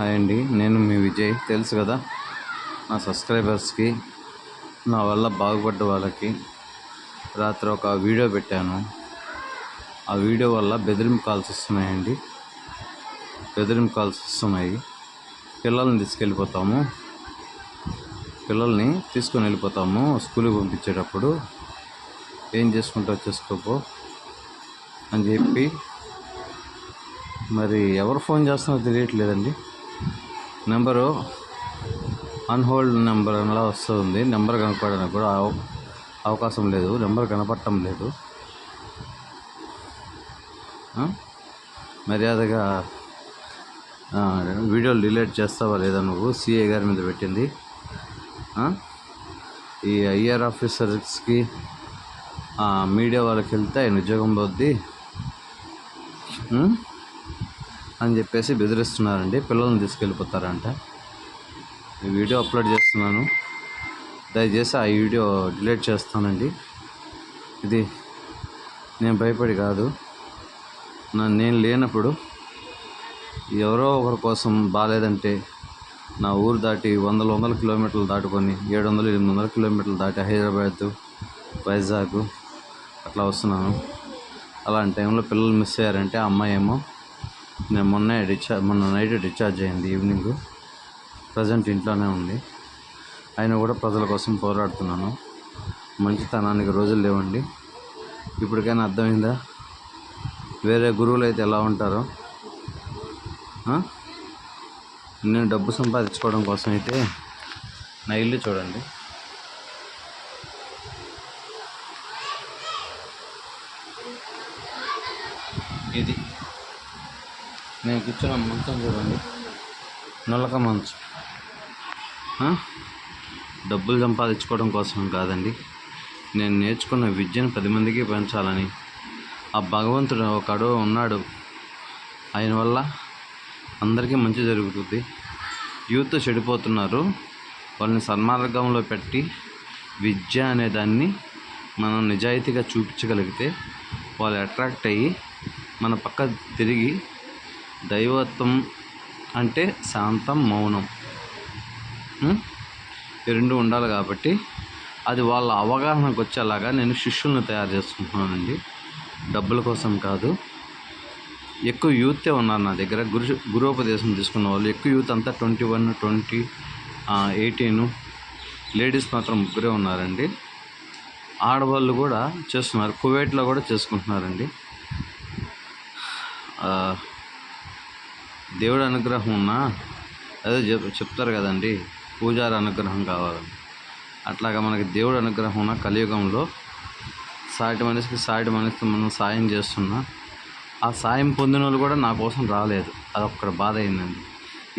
Hi అండి నేను మీ విజయ్. తెలుసు కదా నా సబ్స్క్రైబర్స్కి నా వల్ల బాగుపడ్డ వాళ్ళకి రాత్రి ఒక వీడియో పెట్టాను. ఆ వీడియో వల్ల బెదిరింపు కాల్స్ వస్తున్నాయండి. బెదిరింపు కాల్స్ వస్తున్నాయి. పిల్లల్ని తీసుకెళ్ళిపోతాము. పిల్లల్ని తీసుకొని వెళ్ళిపోతాము స్కూల్కి పంపించేటప్పుడు. ఏం చేసుకుంటావు చేసుకోపో అని చెప్పి మరి ఎవరు ఫోన్ చేస్తున్నారో తెలియట్లేదండి. నెంబరు అన్హోల్డ్ నెంబర్ అలా వస్తుంది. నెంబర్ కనపడడానికి కూడా అవ- అవకాశం లేదు. నెంబర్ కనపడటం లేదు. మర్యాదగా వీడియోలు డిలీట్ చేస్తావా లేదా నువ్వు? సిఏ గారి మీద పెట్టింది. ఈ ఐఆర్ ఆఫీసర్స్కి మీడియా వాళ్ళకి వెళ్తే ఆయన ఉద్యోగం పోద్ది. అని చెప్పేసి బెదిరిస్తున్నారండి. పిల్లల్ని తీసుకెళ్ళిపోతారంట. ఈ వీడియో అప్లోడ్ చేస్తున్నాను. దయచేసి ఆ వీడియో డిలీట్ చేస్తానండి. ఇది నేను భయపడి కాదు. నా నేను లేనప్పుడు ఎవరో ఒకరి కోసం బాగాలేదంటే నా ఊరు దాటి వందల వందల కిలోమీటర్లు దాటుకొని ఏడు వందలు ఎనిమిది వందల కిలోమీటర్లు దాటి హైదరాబాద్ వైజాగ్ అట్లా వస్తున్నాను. అలాంటి టైంలో పిల్లలు మిస్ అయ్యారంటే ఆ అమ్మాయి ఏమో నేను మొన్న డిశ్చార్జ్ మొన్న నైట్ డిశ్చార్జ్ అయింది ఈవినింగ్. ప్రజెంట్ ఇంట్లోనే ఉంది. అయినా కూడా ప్రజల కోసం పోరాడుతున్నాను. మంచితనానికి రోజులు లేవండి. ఇప్పటికైనా అర్థమైందా? వేరే గురువులు అయితే ఎలా ఉంటారో? నేను డబ్బు సంపాదించుకోవడం కోసం అయితే నా ఇల్లు చూడండి. ఇది. నేను కూర్చున్న మంచం చూడండి. నల్లక మంచం. డబ్బులు సంపాదించుకోవడం కోసం కాదండి. నేను నేర్చుకున్న విద్యను పది మందికి పెంచాలని. ఆ భగవంతుడు ఒకడు ఉన్నాడు. ఆయన వల్ల అందరికీ మంచి జరుగుతుంది. యూత్ చెడిపోతున్నారు. వాళ్ళని సన్మార్గంలో పెట్టి విద్య అనే దాన్ని మనం నిజాయితీగా చూపించగలిగితే వాళ్ళు అట్రాక్ట్ అయ్యి మన పక్క తిరిగి దైవత్వం అంటే శాంతం మౌనం. ఈ రెండు ఉండాలి కాబట్టి అది వాళ్ళ అవగాహనకు వచ్చేలాగా నేను శిష్యులను తయారు చేసుకుంటున్నానండి. డబ్బుల కోసం కాదు. ఎక్కువ యూతే ఉన్నారు నా దగ్గర. గురు గురుపదేశం తీసుకున్న వాళ్ళు ఎక్కువ యూత్ అంతా twenty one twenty eighteen ladies మాత్రం ముగ్గురే ఉన్నారండి. ఆడవాళ్ళు కూడా చేస్తున్నారు. కువైట్లో కూడా చేసుకుంటున్నారండి. దేవుడి అనుగ్రహం ఉన్నా అదే చెప్ చెప్తారు కదండి పూజారి అనుగ్రహం కావాలని అట్లాగా మనకి దేవుడి అనుగ్రహం ఉన్న కలియుగంలో సాటి మనిషికి సాటి మనిషికి మనం సాయం చేస్తున్నా ఆ సాయం పొందిన వాళ్ళు కూడా నా కోసం రాలేదు. అదొక్కడ బాధ అయిందండి.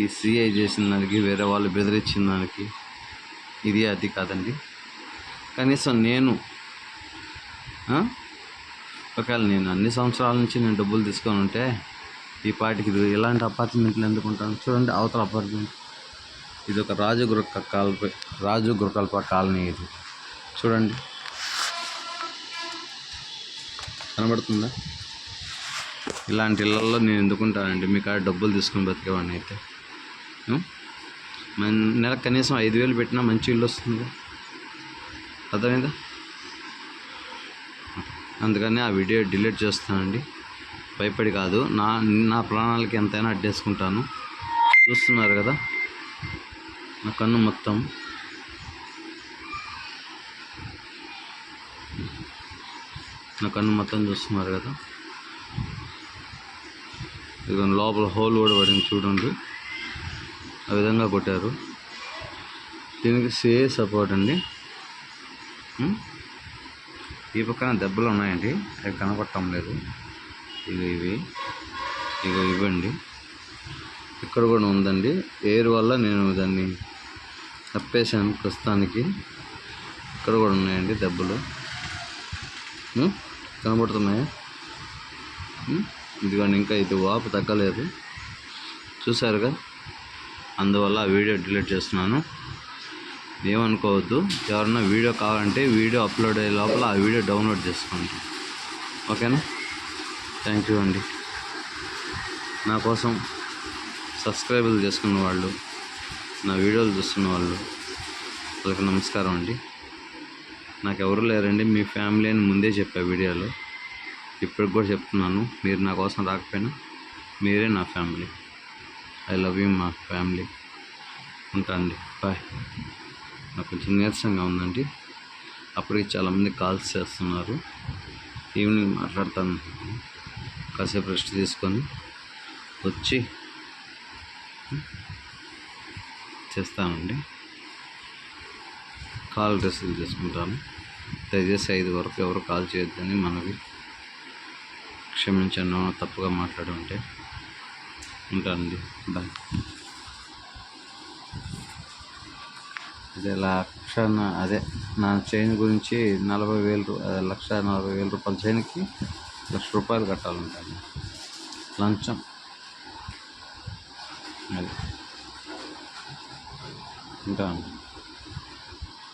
ఈ సిఐ చేసిన దానికి వేరే వాళ్ళు బెదిరించిన దానికి ఇది అది కాదండి. కనీసం నేను ఒకవేళ నేను అన్ని సంవత్సరాల నుంచి నేను డబ్బులు తీసుకొని ఉంటే ఈ పాటికి ఇది ఇలాంటి అపార్ట్మెంట్లు ఎందుకు ఉంటాను చూడండి అవతల అపార్ట్మెంట్ ఇది ఒక రాజు గృహ కాల్ప రాజు కాలనీ ఇది. చూడండి. కనబడుతుందా? ఇలాంటి ఇళ్ళల్లో నేను ఎందుకుంటానండి మీ కాడ డబ్బులు తీసుకుని బతికేవాడిని అయితే. నెల కనీసం ఐదు వేలు పెట్టినా మంచి ఇల్లు వస్తుంది. అర్థమైందా? అందుకని ఆ వీడియో డిలీట్ చేస్తానండి. భయపడి కాదు. నా నా ప్రాణాలకి ఎంతైనా అడ్డేసుకుంటాను. చూస్తున్నారు కదా? నా కన్ను మొత్తం. నా కన్ను మొత్తం చూస్తున్నారు కదా? ఇక లోపల హోల్ కూడా పడింది చూడండి. ఆ విధంగా కొట్టారు. దీనికి సే సపోర్ట్ అండి. ఈ పక్కన దెబ్బలు ఉన్నాయండి. అవి కనపడటం లేదు. ఇక ఇవి. ఇక ఇవ్వండి. ఇక్కడ కూడా ఉందండి. ఎయిర్ వల్ల నేను దాన్ని తప్పేశాను ప్రస్తుతానికి. ఇక్కడ కూడా ఉన్నాయండి దెబ్బలు. కనబడుతున్నాయా? ఇదిగోండి ఇంకా ఇది వాపు తగ్గలేదు. చూసారుగా అందువల్ల ఆ వీడియో డిలీట్ చేస్తున్నాను. ఏమనుకోవద్దు. ఎవరన్నా వీడియో కావాలంటే వీడియో అప్లోడ్ అయ్యే లోపల ఆ వీడియో డౌన్లోడ్ చేసుకోండి. ఓకేనా? థ్యాంక్ యూ అండి. నా కోసం సబ్స్క్రైబులు చేసుకున్న వాళ్ళు నా వీడియోలు చూస్తున్న వాళ్ళు వాళ్ళకి నమస్కారం అండి. నాకు ఎవరు లేరండి మీ ఫ్యామిలీ అని ముందే చెప్పా వీడియోలో. ఇప్పటికి కూడా చెప్తున్నాను మీరు నా కోసం రాకపోయినా మీరే నా ఫ్యామిలీ ఐ లవ్ యూ మా ఫ్యామిలీ ఉంటానండి బాయ్ నాకు కొంచెం నీరసంగా ఉందండి. అప్పటికి చాలామంది కాల్స్ చేస్తున్నారు. ఈవినింగ్ మాట్లాడతాను. కాసేపు రెస్ట్ తీసుకొని వచ్చి చేస్తానండి కాల్ రిసీవ్ చేసుకుంటాను. దయచేసి ఐదు వరకు ఎవరు కాల్ చేయొద్దని మనవి క్షమించండి తప్పుగా మాట్లాడి ఉంటే ఉంటానండి. బాయ్. అదే లక్ష అదే నా చైన్ గురించి నలభై వేలు లక్ష నలభై వేల రూపాయల చైన్కి లక్ష రూపాయలు కట్టాలంటాను లంచం. అది. ఉంటాను